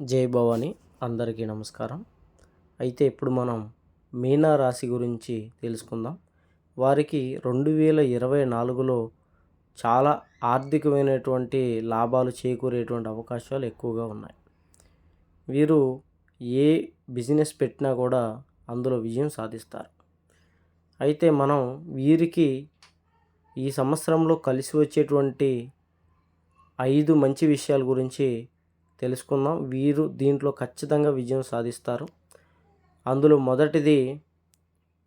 జై భవాని అందరికీ నమస్కారం. అయితే ఇప్పుడు మనం మీనా రాశి గురించి తెలుసుకుందాం. వారికి రెండు వేల ఇరవై నాలుగులో చాలా ఆర్థికమైనటువంటి లాభాలు చేకూరేటువంటి అవకాశాలు ఎక్కువగా ఉన్నాయి. వీరు ఏ బిజినెస్ పెట్టినా కూడా అందులో విజయం సాధిస్తారు. అయితే మనం వీరికి ఈ సంవత్సరంలో కలిసి వచ్చేటువంటి ఐదు మంచి విషయాల గురించి తెలుసుకుందాం. వీరు దీంట్లో ఖచ్చితంగా విజయం సాధిస్తారు. అందులో మొదటిది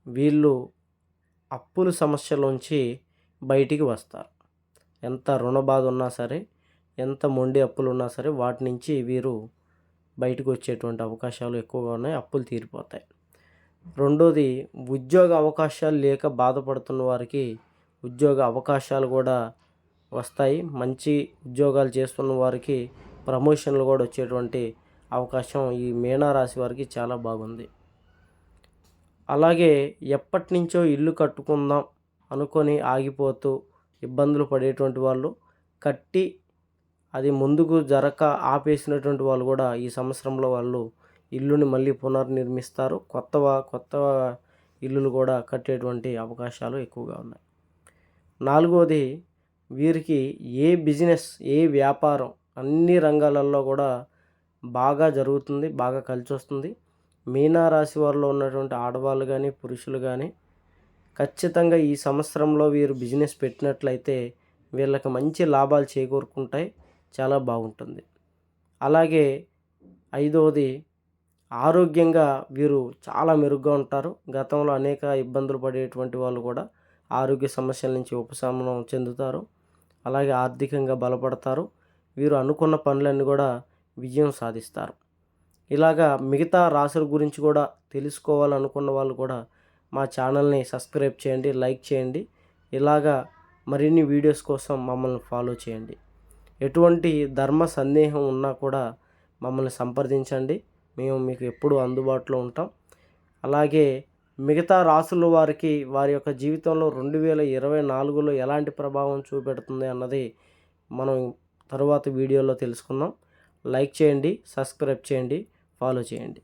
వీళ్ళు అప్పుల సమస్యలోంచి బయటికి వస్తారు. ఎంత రుణ బాధ ఉన్నా సరే ఎంత మొండి అప్పులు ఉన్నా సరే వాటి నుంచి వీరు బయటకు వచ్చేటువంటి అవకాశాలు ఎక్కువగా ఉన్నాయి. అప్పులు తీరిపోతాయి. రెండోది ఉద్యోగ అవకాశాలు లేక బాధపడుతున్న వారికి ఉద్యోగ అవకాశాలు కూడా వస్తాయి. మంచి ఉద్యోగాలు చేస్తున్న వారికి ప్రమోషన్లు కూడా వచ్చేటువంటి అవకాశం ఈ మీనారాశి వారికి చాలా బాగుంది. అలాగే ఎప్పటి నుంచో ఇల్లు కట్టుకుందాం అనుకొని ఆగిపోతూ ఇబ్బందులు పడేటువంటి వాళ్ళు కట్టి అది ముందుకు జరక ఆపేసినటువంటి వాళ్ళు కూడా ఈ సంవత్సరంలో వాళ్ళు ఇల్లుని మళ్ళీ పునర్నిర్మిస్తారు. కొత్త కొత్త ఇల్లులు కూడా కట్టేటువంటి అవకాశాలు ఎక్కువగా ఉన్నాయి. నాలుగోది వీరికి ఏ బిజినెస్ ఏ వ్యాపారం అన్ని రంగాలలో కూడా బాగా జరుగుతుంది బాగా కలిసి వస్తుంది మీనారాశి వారిలో ఉన్నటువంటి ఆడవాళ్ళు కానీ పురుషులు కానీ ఖచ్చితంగా ఈ సంవత్సరంలో వీరు బిజినెస్ పెట్టినట్లయితే వీళ్ళకి మంచి లాభాలు చేకూరుకుంటాయి చాలా బాగుంటుంది. అలాగే ఐదవది ఆరోగ్యంగా వీరు చాలా మెరుగ్గా ఉంటారు. గతంలో అనేక ఇబ్బందులు పడేటువంటి వాళ్ళు కూడా ఆరోగ్య సమస్యల నుంచి ఉపశమనం చెందుతారు. అలాగే ఆర్థికంగా బలపడతారు. వీరు అనుకున్న పనులన్నీ కూడా విజయం సాధిస్తారు. ఇలాగా మిగతా రాశుల గురించి కూడా తెలుసుకోవాలనుకున్న వాళ్ళు కూడా మా ఛానల్ని సబ్స్క్రైబ్ చేయండి లైక్ చేయండి. ఇలాగా మరిన్ని వీడియోస్ కోసం మమ్మల్ని ఫాలో చేయండి. ఎటువంటి ధర్మ సందేహం ఉన్నా కూడా మమ్మల్ని సంప్రదించండి. మేము మీకు ఎప్పుడు అందుబాటులో ఉంటాం. అలాగే మిగతా రాసుల వారికి వారి యొక్క జీవితంలో రెండు వేల ఇరవై నాలుగులో ఎలాంటి ప్రభావం చూపెడుతుంది అన్నది మనం తరువాత వీడియోలో తెలుసుకుందాం. లైక్ చేయండి సబ్స్క్రైబ్ చేయండి ఫాలో చేయండి.